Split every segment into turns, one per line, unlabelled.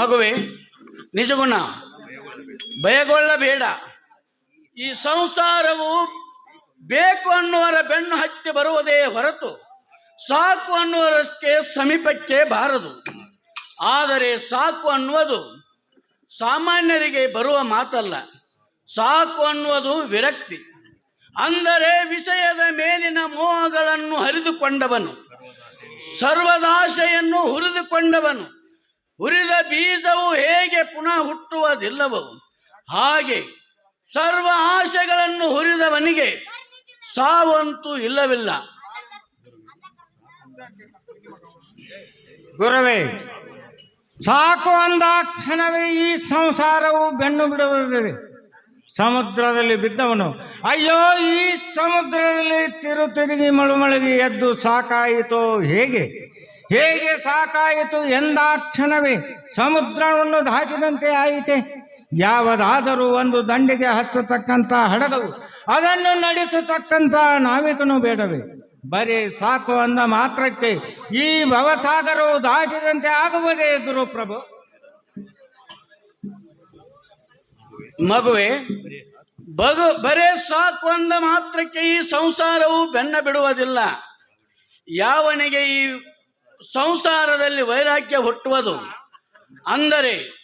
ಮಗುವೆ, ನಿಜಗುಣ, ಭಯಗೊಳ್ಳಬೇಡ. ಈ ಸಂಸಾರವು ಬೇಕು ಅನ್ನುವರ ಬೆನ್ನು ಹತ್ತಿ ಬರುವುದೇ ಹೊರತು, ಸಾಕು ಅನ್ನುವರಕ್ಕೆ ಸಮೀಪಕ್ಕೆ ಬಾರದು. ಆದರೆ ಸಾಕು ಅನ್ನುವುದು ಸಾಮಾನ್ಯರಿಗೆ ಬರುವ ಮಾತಲ್ಲ, ಸಾಕು ಅನ್ನುವುದು ವಿರಕ್ತಿ. ಅಂದರೆ ವಿಷಯದ ಮೇಲಿನ ಮೋಹಗಳನ್ನು ಹರಿದುಕೊಂಡವನು, ಸರ್ವದಾಶೆಯನ್ನು ಹುರಿದುಕೊಂಡವನು. ಹುರಿದ ಬೀಜವು ಹೇಗೆ ಪುನಃ ಹುಟ್ಟುವುದಿಲ್ಲವೋ ಹಾಗೆ ಸರ್ವ ಆಶೆಗಳನ್ನು ಹುರಿದವನಿಗೆ ಸಾವಂತೂ ಇಲ್ಲವಿಲ್ಲ.
ಗುರವೇ, ಸಾಕು ಅಂದಾಕ್ಷಣವೇ ಈ ಸಂಸಾರವು ಬೆನ್ನು ಬಿಡುವುದಿದೆ. ಸಮುದ್ರದಲ್ಲಿ ಬಿದ್ದವನು, ಅಯ್ಯೋ, ಈ ಸಮುದ್ರದಲ್ಲಿ ತಿರು ತಿರುಗಿ ಮಳುಮಳಗಿ ಎದ್ದು ಸಾಕಾಯಿತೋ ಹೇಗೆ? ಹೇಗೆ ಸಾಕಾಯಿತು ಎಂದಾಕ್ಷಣವೇ ಸಮುದ್ರವನ್ನು ದಾಟಿದಂತೆ ಆಯಿತೆ. ಯಾವುದಾದರೂ ಒಂದು ದಂಡಿಗೆ ಹಚ್ಚತಕ್ಕಂಥ ಹಡಗವು ಅದನ್ನು ನಡೆಸತಕ್ಕಂಥ ನಾವಿಕನು ಬೇಡವೇ. ಬರೀ ಸಾಕು ಅಂದ ಮಾತ್ರಕ್ಕೆ ಈ ಭವಸಾಗರವು ದಾಟಿದಂತೆ ಆಗುವುದೇ ಗುರುಪ್ರಭು.
ಮಗುವೆ, ಬಗು, ಬರೇ ಸಾಕು ಅಂದ ಮಾತ್ರಕ್ಕೆ ಈ ಸಂಸಾರವು ಬೆನ್ನ ಬಿಡುವುದಿಲ್ಲ. ಯಾವನಿಗೆ ಈ ಸಂಸಾರದಲ್ಲಿ ವೈರಾಗ್ಯ ಹುಟ್ಟುವುದು. ಅಂದರೆ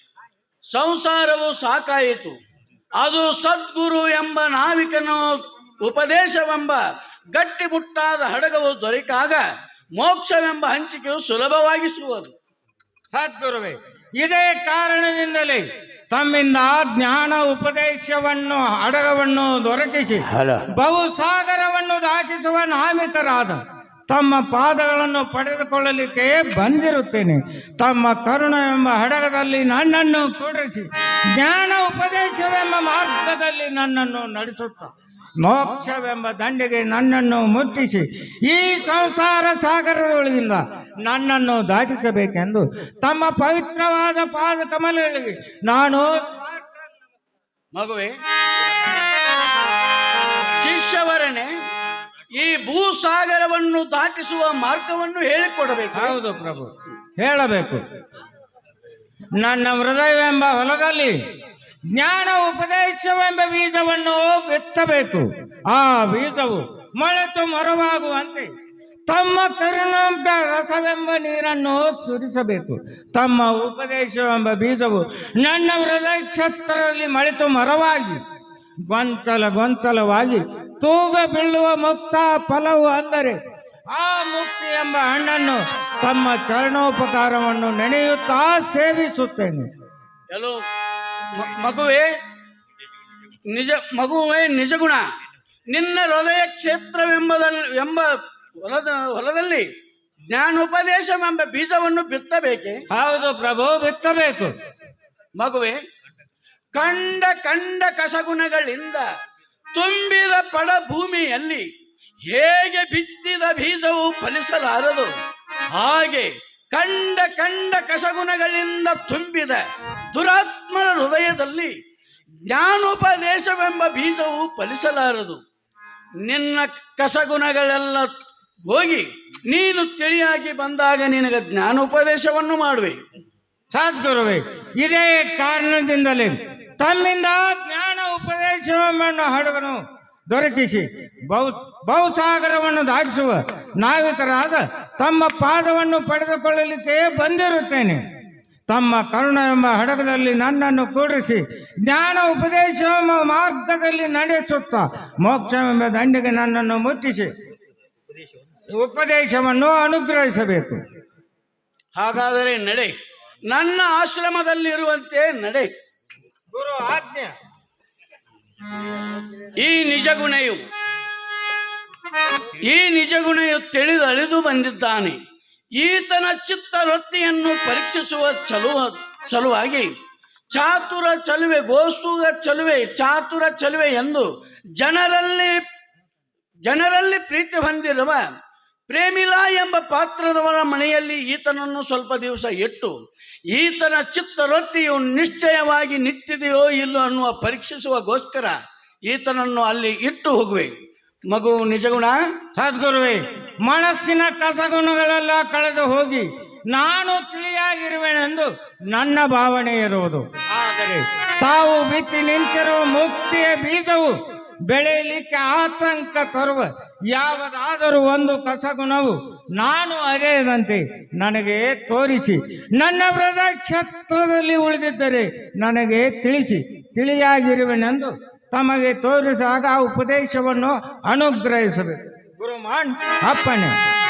ಸಂಸಾರವು ಸಾಕಾಯಿತು. ಅದು ಸದ್ಗುರು ಎಂಬ ನಾವಿಕನ ಉಪದೇಶವೆಂಬ ಗಟ್ಟಿಮುಟ್ಟಾದ ಹಡಗವು ದೊರಕಾಗ ಮೋಕ್ಷವೆಂಬ ಹಂಚಿಕೆಯು ಸುಲಭವಾಗಿಸುವುದು.
ಸದ್ಗುರುವೇ ಇದೇ ಕಾರಣದಿಂದಲೇ ತಮ್ಮಿಂದ ಜ್ಞಾನ ಉಪದೇಶವನ್ನು ಹಡಗವನ್ನು ದೊರಕಿಸಿ ಬಹುಸಾಗರವನ್ನು ದಾಟಿಸುವ ನಾಮಿಕರಾದ ತಮ್ಮ ಪಾದಗಳನ್ನು ಪಡೆದುಕೊಳ್ಳಲಿಕ್ಕೆ ಬಂದಿರುತ್ತೇನೆ. ತಮ್ಮ ಕರುಣ ಎಂಬ ಹಡಗದಲ್ಲಿ ನನ್ನನ್ನು ಕೂಡಿಸಿ, ಜ್ಞಾನ ಉಪದೇಶವೆಂಬ ಮಾರ್ಗದಲ್ಲಿ ನನ್ನನ್ನು ನಡೆಸುತ್ತ, ಮೋಕ್ಷವೆಂಬ ದಂಡೆಗೆ ನನ್ನನ್ನು ಮುಟ್ಟಿಸಿ, ಈ ಸಂಸಾರ ಸಾಗರದೊಳಗಿಂದ ನನ್ನನ್ನು ದಾಟಿಸಬೇಕೆಂದು ತಮ್ಮ ಪವಿತ್ರವಾದ ಪಾದ ಕಮಲಗಳಿಗೆ ನಾನು
ಮಗುವೆ, ಶಿಷ್ಯವರನೆ ಈ ಭೂಸಾಗರವನ್ನು ದಾಟಿಸುವ ಮಾರ್ಗವನ್ನು ಹೇಳಿಕೊಡಬೇಕು.
ಹೌದು ಪ್ರಭು, ಹೇಳಬೇಕು. ನನ್ನ ಹೃದಯವೆಂಬ ಹೊಲದಲ್ಲಿ ಜ್ಞಾನ ಉಪದೇಶವೆಂಬ ಬೀಜವನ್ನು ಬಿತ್ತಬೇಕು. ಆ ಬೀಜವು ಮೊಳೆತು ಮರವಾಗುವಂತೆ ತಮ್ಮ ಕರುಣಾಂಬ ರಥವೆಂಬ ನೀರನ್ನು ಸುರಿಸಬೇಕು. ತಮ್ಮ ಉಪದೇಶವೆಂಬ ಬೀಜವು ನನ್ನ ಹೃದಯ ಕ್ಷೇತ್ರದಲ್ಲಿ ಮಳೆತು ಮರವಾಗಿ ಗೊಂಚಲ ಗೊಂಚಲವಾಗಿ ತೂಗ ಬೀಳುವ ಮುಕ್ತ ಫಲವು ಅಂದರೆ ಆ ಮುಕ್ತಿ ಎಂಬ ಹಣ್ಣನ್ನು ತಮ್ಮ ಚರಣೋಪಕಾರವನ್ನು ನೆನೆಯುತ್ತಾ ಸೇವಿಸುತ್ತೇನೆ.
ಮಗುವೇ ಮಗುವೆ ನಿಜ ಮಗುವೆ ನಿಜಗುಣ ನಿನ್ನ ಹೃದಯ ಕ್ಷೇತ್ರವೆಂಬ ಎಂಬ ಹೊಲದ ಹೊಲದಲ್ಲಿ ಜ್ಞಾನೋಪದೇಶವೆಂಬ ಬೀಜವನ್ನು ಬಿತ್ತಬೇಕೆ?
ಹೌದು ಪ್ರಭು ಬಿತ್ತಬೇಕು.
ಮಗುವೆ ಕಂಡ ಕಂಡ ಕಸಗುಣಗಳಿಂದ ತುಂಬಿದ ಪಡ ಭೂಮಿಯಲ್ಲಿ ಹೇಗೆ ಬಿತ್ತಿದ ಬೀಜವು ಫಲಿಸಲಾರದು? ಹಾಗೆ ಕಂಡ ಕಂಡ ಕಸಗುಣಗಳಿಂದ ತುಂಬಿದ ದುರಾತ್ಮನ ಹೃದಯದಲ್ಲಿ ಜ್ಞಾನೋಪದೇಶವೆಂಬ ಬೀಜವು ಫಲಿಸಲಾರದು. ನಿನ್ನ ಕಸಗುಣಗಳೆಲ್ಲ ಹೋಗಿ ನೀನು ತಿಳಿಯಾಗಿ ಬಂದಾಗ ನಿನಗೆ ಜ್ಞಾನೋಪದೇಶವನ್ನು ಮಾಡುವೆ.
ಸದ್ಗುರುವೇ, ಇದೇ ಕಾರಣದಿಂದಲೇ ತನ್ನಿಂದ ಜ್ಞಾನ ಉಪದೇಶವನ್ನು ಹಡಗನು ದೊರಕಿಸಿ. ಬಹು ಬಹುಸಾಗರವನ್ನು ದಾಟಿಸುವ ನಾವಿಕರಾದ ತಮ್ಮ ಪಾದವನ್ನು ಪಡೆದುಕೊಳ್ಳಲಿಕ್ಕೆಯೇ ಬಂದಿರುತ್ತೇನೆ. ತಮ್ಮ ಕರುಣ ಎಂಬ ಹಡಗದಲ್ಲಿ ನನ್ನನ್ನು ಕೂಡಿಸಿ ಜ್ಞಾನ ಉಪದೇಶ ಎಂಬ ಮಾರ್ಗದಲ್ಲಿ ನಡೆಸುತ್ತಾ ಮೋಕ್ಷವೆಂಬ ದಂಡಿಗೆ ನನ್ನನ್ನು ಮುಟ್ಟಿಸಿ ಉಪದೇಶವನ್ನು ಅನುಗ್ರಹಿಸಬೇಕು.
ಹಾಗಾದರೆ ನಡೆ. ನನ್ನ ಆಶ್ರಮದಲ್ಲಿರುವಂತೆ ನಡೆ.
ಗುರು ಆಜ್ಞೆ.
ಈ ನಿಜಗುಣೆಯು ಈ ನಿಜಗುಣೆಯು ತಿಳಿದು ಅಳಿದು ಬಂದಿದ್ದಾನೆ. ಈತನ ಚಿತ್ತ ವೃತ್ತಿಯನ್ನು ಪರೀಕ್ಷಿಸುವ ಚಲುವ ಸಲುವಾಗಿ ಚಾತುರ ಚಲುವೆ, ಗೋಸುಗ ಚಲುವೆ, ಚಾತುರ ಚಲುವೆ ಎಂದು ಜನರಲ್ಲಿ ಜನರಲ್ಲಿ ಪ್ರೀತಿ ಹೊಂದಿರುವ ಪ್ರೇಮಿಲಾ ಎಂಬ ಪಾತ್ರದವರ ಮನೆಯಲ್ಲಿ ಈತನನ್ನು ಸ್ವಲ್ಪ ದಿವಸ ಇಟ್ಟು, ಈತನ ಚಿತ್ತವೃತ್ತಿಯು ನಿಶ್ಚಯವಾಗಿ ನಿಂತಿದೆಯೋ ಇಲ್ಲೋ ಅನ್ನುವ ಪರೀಕ್ಷಿಸುವಗೋಸ್ಕರ ಈತನನ್ನು ಅಲ್ಲಿ ಇಟ್ಟು ಹೋಗುವೆ. ಮಗು ನಿಜಗುಣ?
ಸದ್ಗುರುವೆ, ಮನಸ್ಸಿನ ಕಸಗುಣಗಳೆಲ್ಲ ಕಳೆದು ಹೋಗಿ ನಾನು ತಿಳಿಯಾಗಿರುವೆನೆಂದು ನನ್ನ ಭಾವನೆ ಇರುವುದು. ಆದರೆ ತಾವು ಬಿತ್ತಿ ನಿಂತಿರುವ ಮುಕ್ತಿಯ ಬೀಜವು ಬೆಳೆಯಲಿಕ್ಕೆ ಆತಂಕ ತರುವ ಯಾವುದಾದರೂ ಒಂದು ಕಸಗುಣವು ನಾನು ಅರೆಯದಂತೆ ನನಗೆ ತೋರಿಸಿ. ನನ್ನ ವ್ರತ ಕ್ಷೇತ್ರದಲ್ಲಿ ಉಳಿದಿದ್ದರೆ ನನಗೆ ತಿಳಿಸಿ. ತಿಳಿಯಾಗಿರುವೆನೆಂದು ತಮಗೆ ತೋರಿಸಿದಾಗ ಆ ಉಪದೇಶವನ್ನು ಅನುಗ್ರಹಿಸಬೇಕು. ಗುರುಮಾನ್ ಅಪ್ಪಣೆ.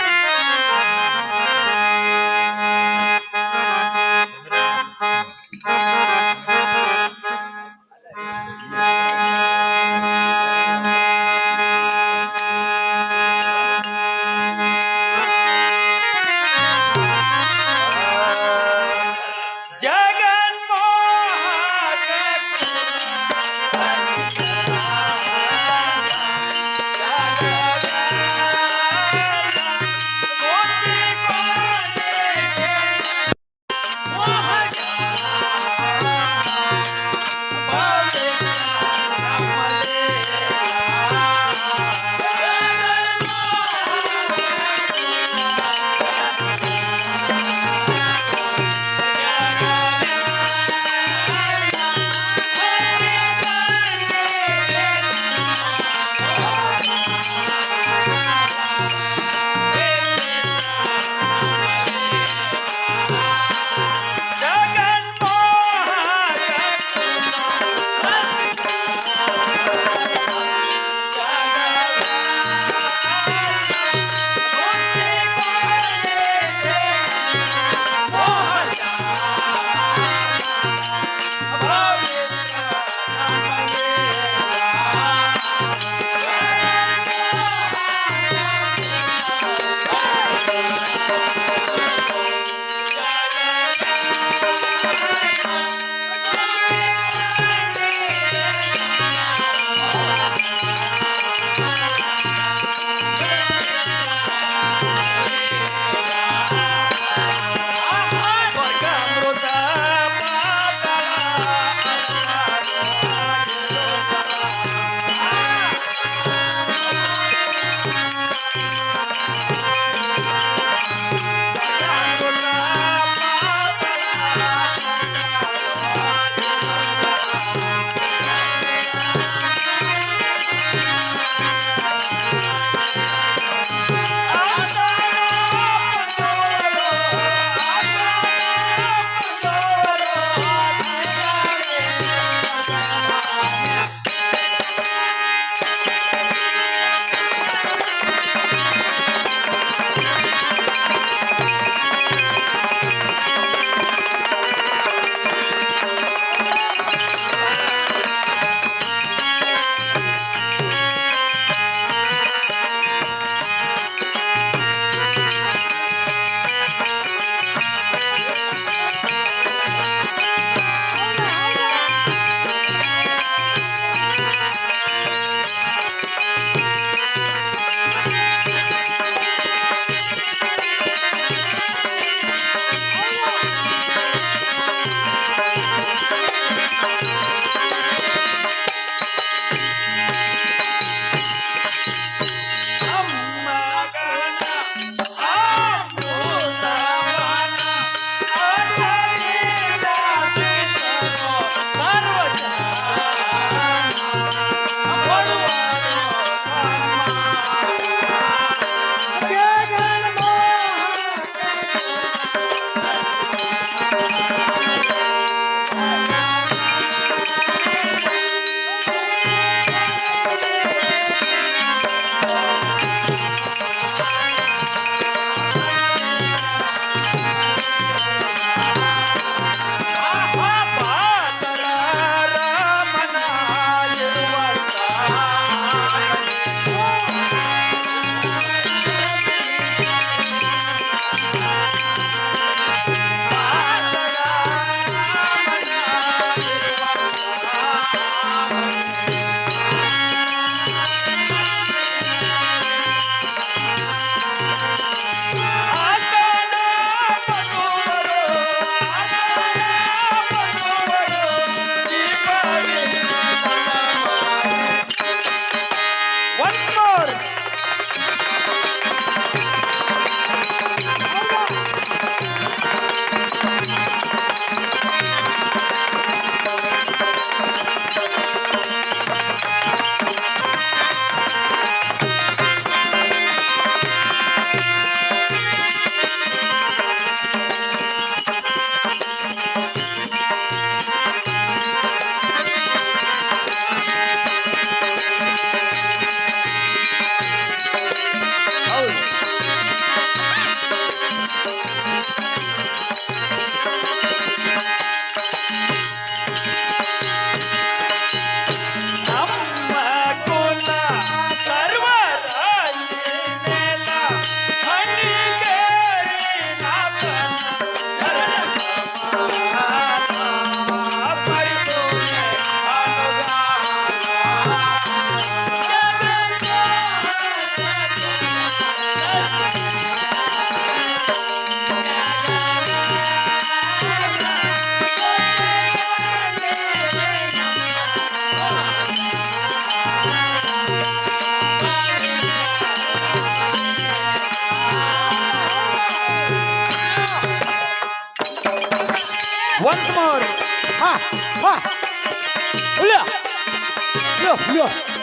で。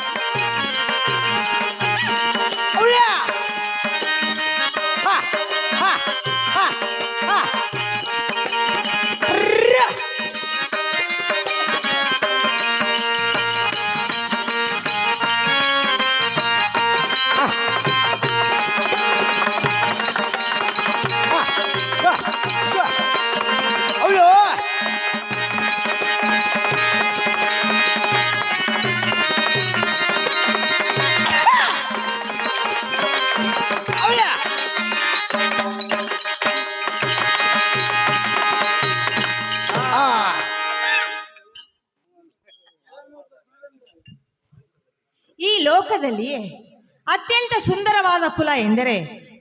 ಕುಲ ಎಂದರೆ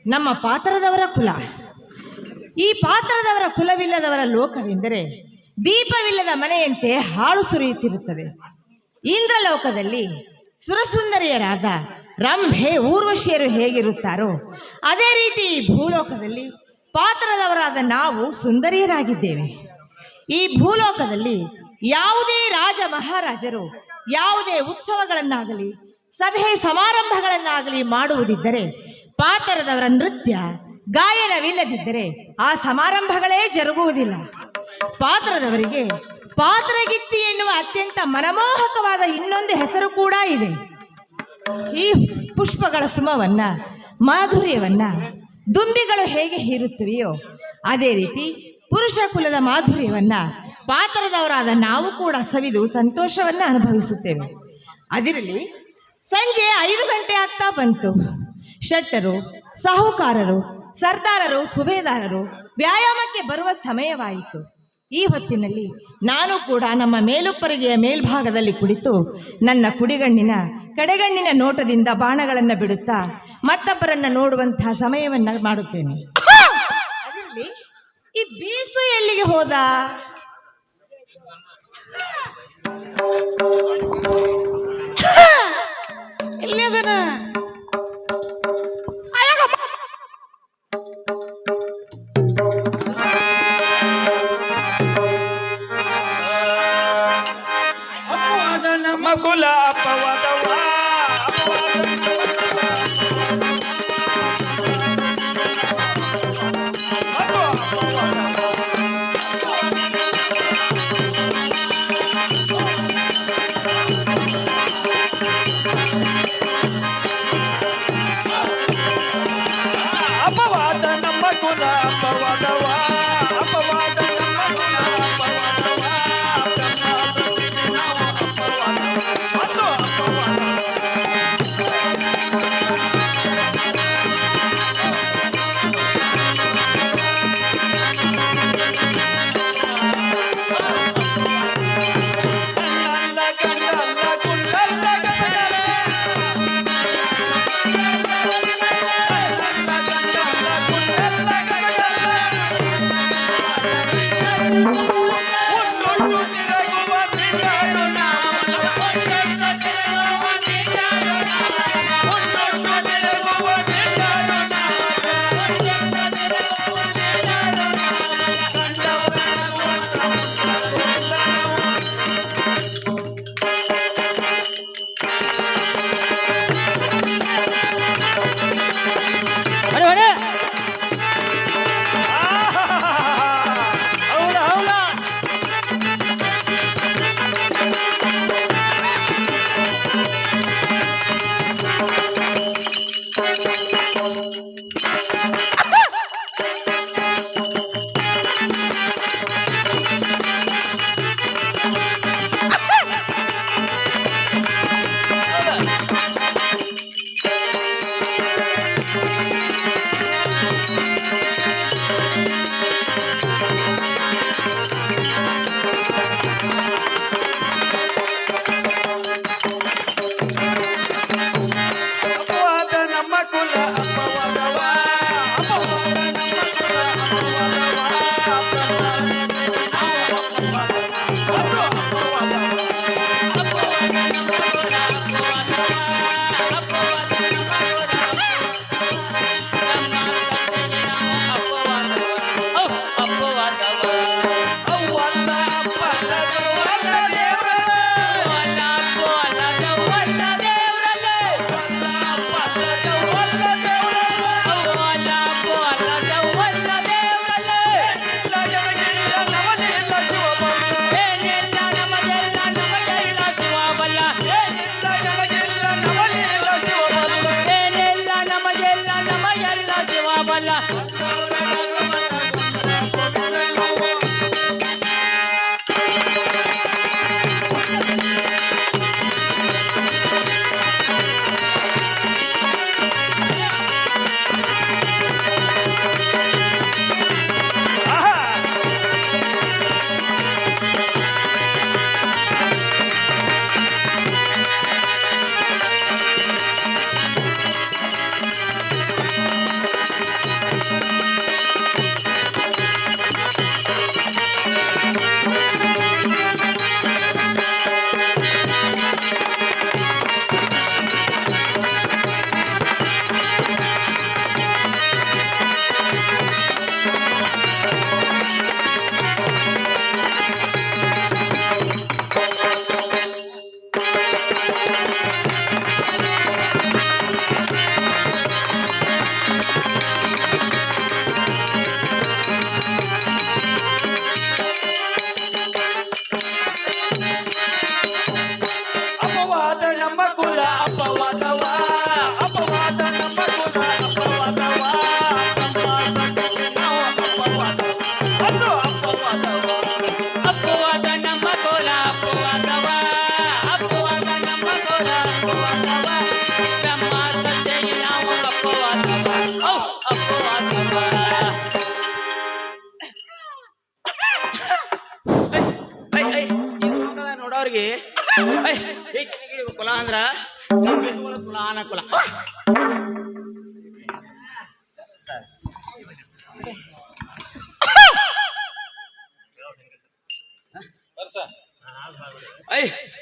ನಮ್ಮ ಪಾತ್ರದವರ ಕುಲ. ಈ ಪಾತ್ರದವರ ಕುಲವಿಲ್ಲದವರ ಲೋಕವೆಂದರೆ ದೀಪವಿಲ್ಲದ ಮನೆಯಂತೆ ಹಾಳು ಸುರಿಯುತ್ತಿರುತ್ತದೆ. ಇಂದ್ರಲೋಕದಲ್ಲಿ ಸುರಸುಂದರಿಯರಾದ ರಂಭೆ ಊರ್ವಶಿಯರು ಹೇಗಿರುತ್ತಾರೋ, ಅದೇ ರೀತಿ ಈ ಭೂಲೋಕದಲ್ಲಿ ಪಾತ್ರದವರಾದ ನಾವು ಸುಂದರಿಯರಾಗಿದ್ದೇವೆ. ಈ ಭೂಲೋಕದಲ್ಲಿ ಯಾವುದೇ ರಾಜ ಮಹಾರಾಜರು ಯಾವುದೇ ಉತ್ಸವಗಳನ್ನಾಗಲಿ ಸಭೆ ಸಮಾರಂಭಗಳನ್ನಾಗಲಿ ಮಾಡುವುದಿದ್ದರೆ ಪಾತರದವರ ನೃತ್ಯ ಗಾಯನವಿಲ್ಲದಿದ್ದರೆ ಆ ಸಮಾರಂಭಗಳೇ ಜರುಗುವುದಿಲ್ಲ. ಪಾತ್ರದವರಿಗೆ ಪಾತ್ರಗಿತ್ತಿ ಎನ್ನುವ ಅತ್ಯಂತ ಮನಮೋಹಕವಾದ ಇನ್ನೊಂದು ಹೆಸರು ಕೂಡ ಇದೆ. ಈ ಪುಷ್ಪಗಳ ಸುಮವನ್ನ, ಮಾಧುರ್ಯವನ್ನ ದುಂಬಿಗಳು ಹೇಗೆ ಹೀರುತ್ತವೆಯೋ, ಅದೇ ರೀತಿ ಪುರುಷ ಕುಲದ ಮಾಧುರ್ಯವನ್ನ ಪಾತ್ರದವರಾದ ನಾವು ಕೂಡ ಸವಿದು ಸಂತೋಷವನ್ನ ಅನುಭವಿಸುತ್ತೇವೆ. ಅದಿರಲಿ ಸಂಜೆ ಐದು ಗಂಟೆ ಆಗ್ತಾ ಬಂತು. ಶೆಟ್ಟರು, ಸಾಹುಕಾರರು, ಸರ್ದಾರರು, ಸುಬೇದಾರರು ವ್ಯಾಯಾಮಕ್ಕೆ ಬರುವ ಸಮಯವಾಯಿತು. ಈ ಹೊತ್ತಿನಲ್ಲಿ ನಾನು ಕೂಡ ನಮ್ಮ ಮೇಲುಪ್ಪರಿಗೆಯ ಮೇಲ್ಭಾಗದಲ್ಲಿ ಕುಳಿತು ನನ್ನ ಕುಡಿಗಣ್ಣಿನ, ಕಡೆಗಣ್ಣಿನ ನೋಟದಿಂದ ಬಾಣಗಳನ್ನು ಬಿಡುತ್ತಾ ಮತ್ತೊಬ್ಬರನ್ನ ನೋಡುವಂತಹ ಸಮಯವನ್ನ ಮಾಡುತ್ತೇನೆ. ಅದರಲ್ಲಿ ಈ ಬೀಸು ಎಲ್ಲಿಗೆ ಹೋದ? ಇಲ್ಲೇ
ನಮ್ಮ ಕುಲ ಅಪವಾದವಾ. ಅಪವಾದ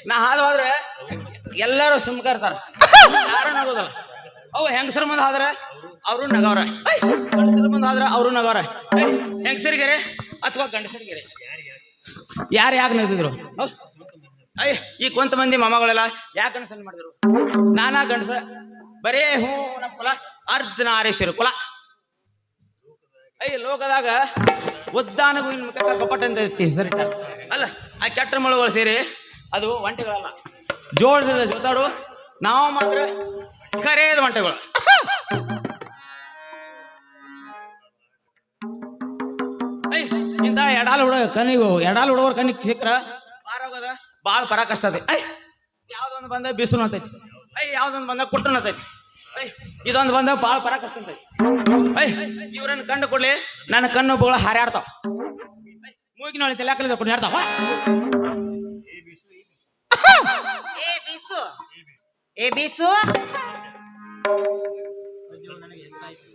ನಾ ಹಾದು ಹೋದ್ರೆ ಎಲ್ಲರೂ ಸುಮ್ಕರ್ತಾರ ಯಾರು ನಗೋದಲ್ಲ ಅವು ಹೆಂಗಸರು ಮುಂದೆ ಆದ್ರೆ ಅವರು ನಗವ್ರ. ಗಂಡಸರ ಮುಂದೆ ಆದ್ರೆ ಅವರು ನಗವ್ರ. ಹೆಂಗಸರಿಗೆರೆ ಅಥವಾ ಗಂಡಸರಿಗೆರೆ? ಯಾರು ಯಾಕೆ ನಗ್ದಿದ್ರು? ಅಯ್ಯ ಈ ಕೊಂತ ಮಂದಿ ಮಾಮಗಳೆಲ್ಲ ಯಾಕೆ ಗಂಡಸನ್ ಮಾಡಿದ್ರು? ನಾನಾ ಗಂಡಸ, ಬರೇ ಹೂ ನಮ್ಮ ಕುಲ ಅರ್ಧನಾರೀಶ್ವರ ಕುಲ. ಅಯ್ಯ ಲೋಕದಾಗ ಉದ್ದಾನಗೂ ಇನ್ನು ಮುಖ ಕಪಟ ಅಂತ ಹೆಸರಿಟ್ಟ ಅಲ್ಲ, ಆ ಕೆಟ್ಟ ಮಳುಗಳು ಸೇರಿ ಅದು ಒಂಟೆಗಳಲ್ಲ. ಜೋಳದ ಜೋತಾಡು. ನಾವು ಮಾತ್ರ ಕರೆಯದ ಒಂಟೆಗಳು. ಇಂತ ಎಡಾಲ್ ಹುಡುಗ ಕನಿಗೂ ಎಡಾಲ್ ಹುಡುಗರು ಕನಿಗೆ ಸಿಕ್ಕ್ರ ಪಾರೋಗದ? ಭಾಳ ಪರ ಕಷ್ಟ ಐ ಯಾವ್ದೊಂದು ಬಂದ ಬಿಸಿಲು ಅಂತೈತಿ ಐ ಯಾವ್ದೊಂದು ಬಂದ ಕುಟ್ಟನ ಅಂತೈತಿ ಐ ಇದೊಂದು ಬಂದ ಭಾಳ ಪರ ಕಷ್ಟ ಅಂತೈತಿ ಐ ಇವ್ರನ್ನ ಕಂಡು ಕೊಡ್ಲಿ ನನ್ನ ಕಣ್ಣು ಬೋಳ ಮೂಗಿನ ಮೂಗಿನೊಳಗೆ ತಲೆ ಹಾಕಲಿದ ಕೊಡಿ ಹಾಡ್ತಾವ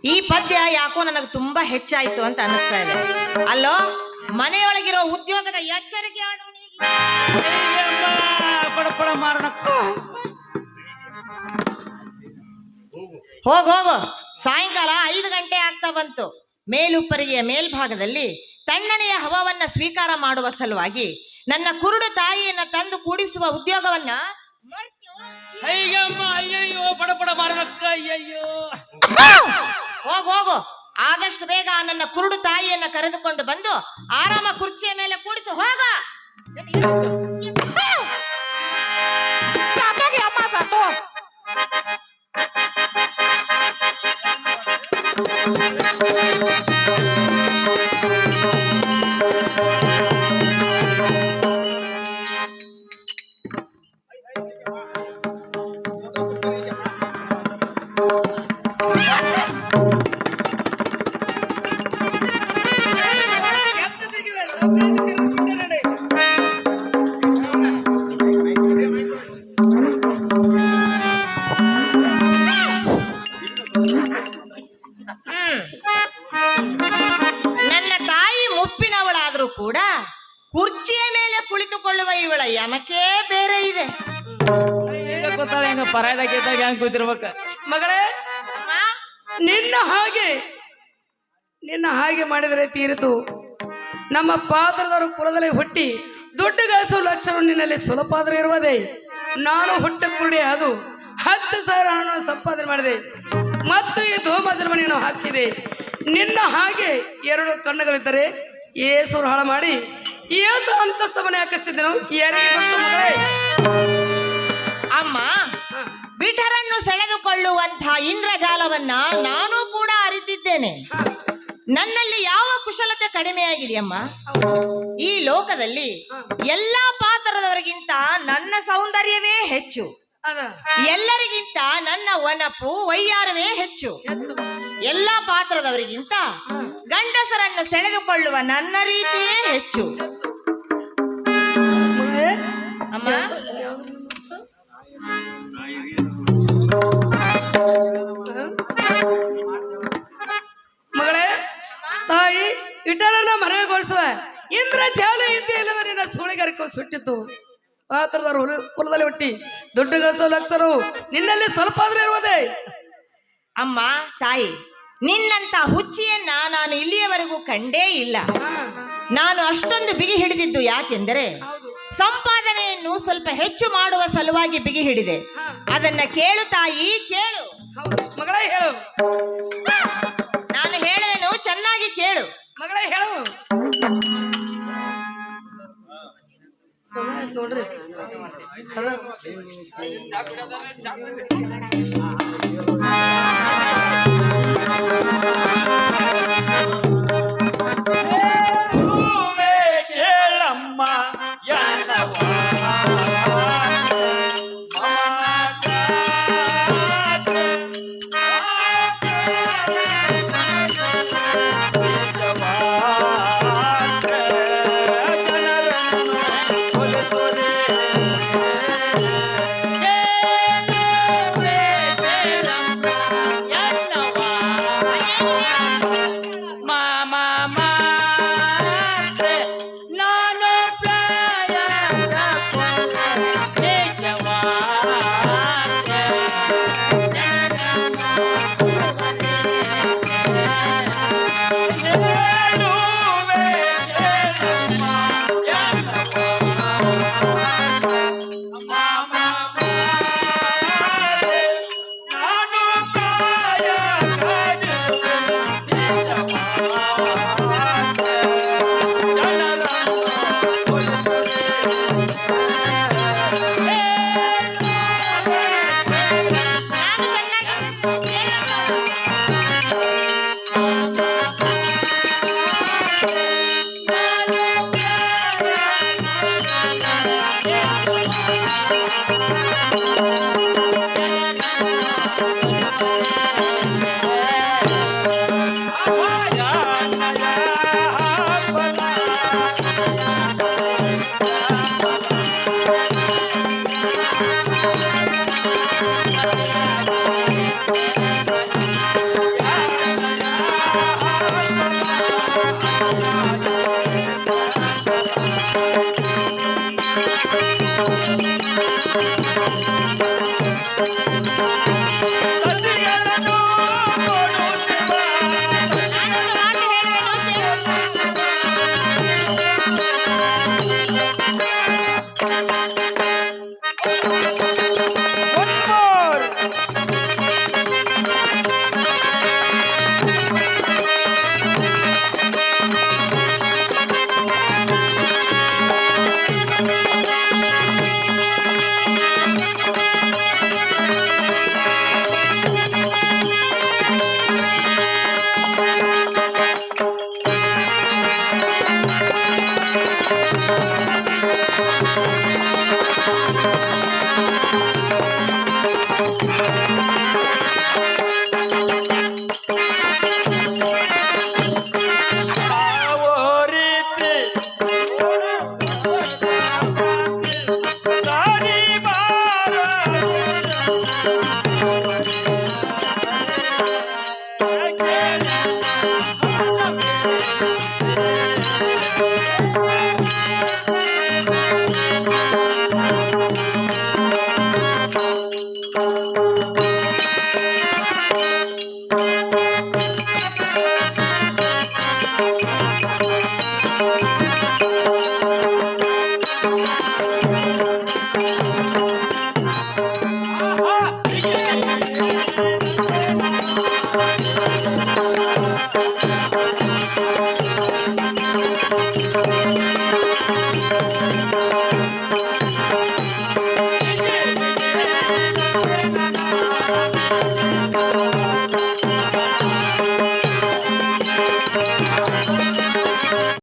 ಈ ಪದ್ಯ ಯಾಕೋ ನನಗೆ ತುಂಬಾ ಹೆಚ್ಚಾಯ್ತು ಅಂತ ಅನಿಸ್ತಾ ಇದೆ. ಅಲ್ಲೋ, ಮನೆಯೊಳಗಿರೋ ಉದ್ಯೋಗದ ಎಚ್ಚರಿಕೆ ಆದ್ರೂ ಹೋಗ್, ಹೋಗು. ಸಾಯಂಕಾಲ ಐದು ಗಂಟೆ ಆಗ್ತಾ ಬಂತು. ಮೇಲುಪ್ಪರಿಗೆಯ ಮೇಲ್ಭಾಗದಲ್ಲಿ ತಣ್ಣನೆಯ ಹವವನ್ನ ಸ್ವೀಕಾರ ಮಾಡುವ ಸಲುವಾಗಿ ನನ್ನ ಕುರುಡು ತಾಯಿಯನ್ನ ತಂದು ಕೂಡಿಸುವ ಉದ್ಯೋಗವನ್ನ
ಅಯ್ಯಮ್ಮ ಅಯ್ಯಯ್ಯೋ ಪಡ ಪಡ ಮಾರನಕ್ಕ ಅಯ್ಯಯ್ಯೋ.
ಹೋಗ್ ಹೋಗು. ಆದಷ್ಟು ಬೇಗ ನನ್ನ ಕುರುಡು ತಾಯಿಯನ್ನ ಕರೆದುಕೊಂಡು ಬಂದು ಆರಾಮ ಕುರ್ಚಿಯ ಮೇಲೆ ಕೂಡಿಸು. ಹೋಗ. ನನ್ನ
ಕುಲದಲ್ಲಿ ಹುಟ್ಟಿ ದುಡ್ಡು ಗಳಿಸುವ ಲಕ್ಷಣ ನಿನ್ನಲ್ಲಿ ಸುಲಭಾದರೂ ಇರುವುದೇ? ನಾನು ಹುಟ್ಟ ಕುರುಡಿ ಅದು. ಹತ್ತು ಸಾವಿರ ಹಣ ಸಂಪಾದನೆ ಮಾಡಿದೆ. ಮತ್ತು ಈ ಧೂಮಜನ ಮನೆಯನ್ನು ಹಾಕಿಸಿದೆ. ನಿನ್ನ ಹಾಗೆ ಎರಡು ಕಣ್ಣುಗಳಿದ್ದರೆ ಏಸು ಹಾಳು ಮಾಡಿ ಏಸು ಅಂತಸ್ತ ಮನೆ ಹಾಕಿಸ್ತಿದ್ದೆನು? ಯಾರಿಗೆ ಗೊತ್ತು ಮಗಳೇ?
ಅಮ್ಮ
ಬಿಟರನ್ನು
ಬಿಠರನ್ನು ಸೆಳೆದುಕೊಳ್ಳುವಂತಹ ಇಂದ್ರಜಾಲವನ್ನ ನಾನು ಕೂಡ ಅರಿತಿದ್ದೇನೆ. ನನ್ನಲ್ಲಿ ಯಾವ ಕುಶಲತೆ ಕಡಿಮೆಯಾಗಿದೆಯಮ್ಮ? ಈ ಲೋಕದಲ್ಲಿ ಎಲ್ಲಾ ಪಾತ್ರದವರಿಗಿಂತ ನನ್ನ ಸೌಂದರ್ಯವೇ ಹೆಚ್ಚು. ಎಲ್ಲರಿಗಿಂತ ನನ್ನ ಒನಪು ವೈಯಾರವೇ ಹೆಚ್ಚು. ಎಲ್ಲಾ ಪಾತ್ರದವರಿಗಿಂತ ಗಂಡಸರನ್ನು ಸೆಳೆದುಕೊಳ್ಳುವ ನನ್ನ ರೀತಿಯೇ ಹೆಚ್ಚು. ಅಮ್ಮ
ತಾಯಿ ಇಟರನ್ನ ಮನವಿಗೊಳಿಸುವ. ಇಂದ್ರ ಜಾಲ ಇದ್ದೇ ಇಲ್ಲದ ನಿನ್ನ ಸುಳಿಗರಕ ಸುಟ್ಟಿತ್ತು. ಪಾತ್ರದವರು ಹುಲು- ಕುಲದಲ್ಲಿ ಹುಟ್ಟಿ ದುಡ್ಡು ಗಳಿಸೋ ಲಕ್ಷರು ನಿನ್ನಲ್ಲಿ ಸ್ವಲ್ಪ ಆದ್ರೆ ಇರುವುದೇ.
ಅಮ್ಮ ತಾಯಿ ನಿನ್ನಂತ ಹುಚ್ಚಿಯನ್ನ ನಾನು ಇಲ್ಲಿಯವರೆಗೂ ಕಂಡೇ ಇಲ್ಲ. ನಾನು ಅಷ್ಟೊಂದು ಬಿಗಿ ಹಿಡಿದಿದ್ದು ಯಾಕೆಂದರೆ ಸಂಪಾದನೆಯನ್ನು ಸ್ವಲ್ಪ ಹೆಚ್ಚು ಮಾಡುವ ಸಲುವಾಗಿ ಬಿಗಿ ಹಿಡಿದೆ. ಅದನ್ನ ಕೇಳು ತಾಯಿ ಕೇಳು.
ಮಗಳೇ ಹೇಳು.
ಚೆನ್ನಾಗಿ ಕೇಳು.
ಮಗಳೇ ಹೇಳು. ನೋಡ್ರಿ